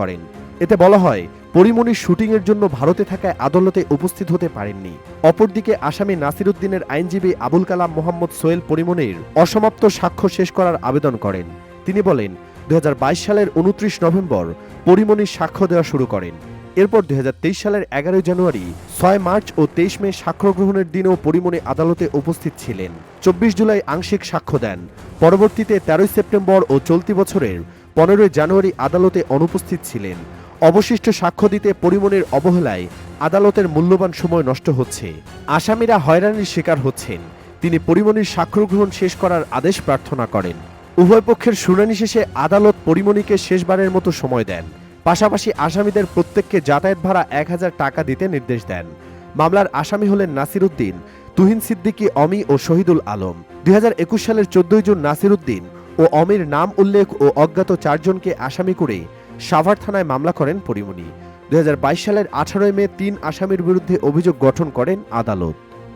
করেন। এতে বলা হয় পরিমণির শুটিংয়ের জন্য ভারতে থাকায় আদালতে উপস্থিত হতে পারেননি। অপরদিকে আসামি নাসিরুদ্দিনের আইনজীবী আবুল কালাম মোহাম্মদ সোহেল পরিমণির অসমাপ্ত সাক্ষ্য শেষ করার আবেদন করেন। তিনি বলেন দু হাজার বাইশ সালের উনত্রিশ নভেম্বর পরিমণির সাক্ষ্য দেওয়া শুরু করেন। এরপর দুই হাজার তেইশ সালের এগারোই জানুয়ারি, ছয় মার্চ ও তেইশ মে সাক্ষ্য গ্রহণের দিনেও পরিমণি আদালতে উপস্থিত ছিলেন। চব্বিশ জুলাই আংশিক সাক্ষ্য দেন। পরবর্তীতে তেরোই সেপ্টেম্বর ও চলতি বছরের পনেরোই জানুয়ারি আদালতে অনুপস্থিত ছিলেন। অবশিষ্ট সাক্ষ্য দিতে পরিমণির অবহেলায় আদালতের মূল্যবান সময় নষ্ট হচ্ছে। আসামিরা হয়রানির শিকার হচ্ছেন। তিনি পরিমণির সাক্ষ্য গ্রহণ শেষ করার আদেশ প্রার্থনা করেন। উভয় পক্ষের শুনানি শেষে আদালত পরিমণিকে শেষবারের মতো সময় দেন। পাশাপাশি আসামিদের প্রত্যেককে যাতায়াত ভাড়া এক হাজার টাকা দিতে নির্দেশ দেন। মামলার আসামি হলেন নাসির উদ্দিন, তুহিন সিদ্দিকী, অমি ও শহীদুল আলম। দুই হাজার একুশ সালের চোদ্দই জুন নাসির উদ্দিন ও অমির নাম উল্লেখ ও অজ্ঞাত চারজনকে আসামি করে সাভার থানায় মামলা করেন পরিমণি। দুই হাজার বাইশ সালের আঠারোই মে তিন আসামির বিরুদ্ধে অভিযোগ গঠন করেন আদালত।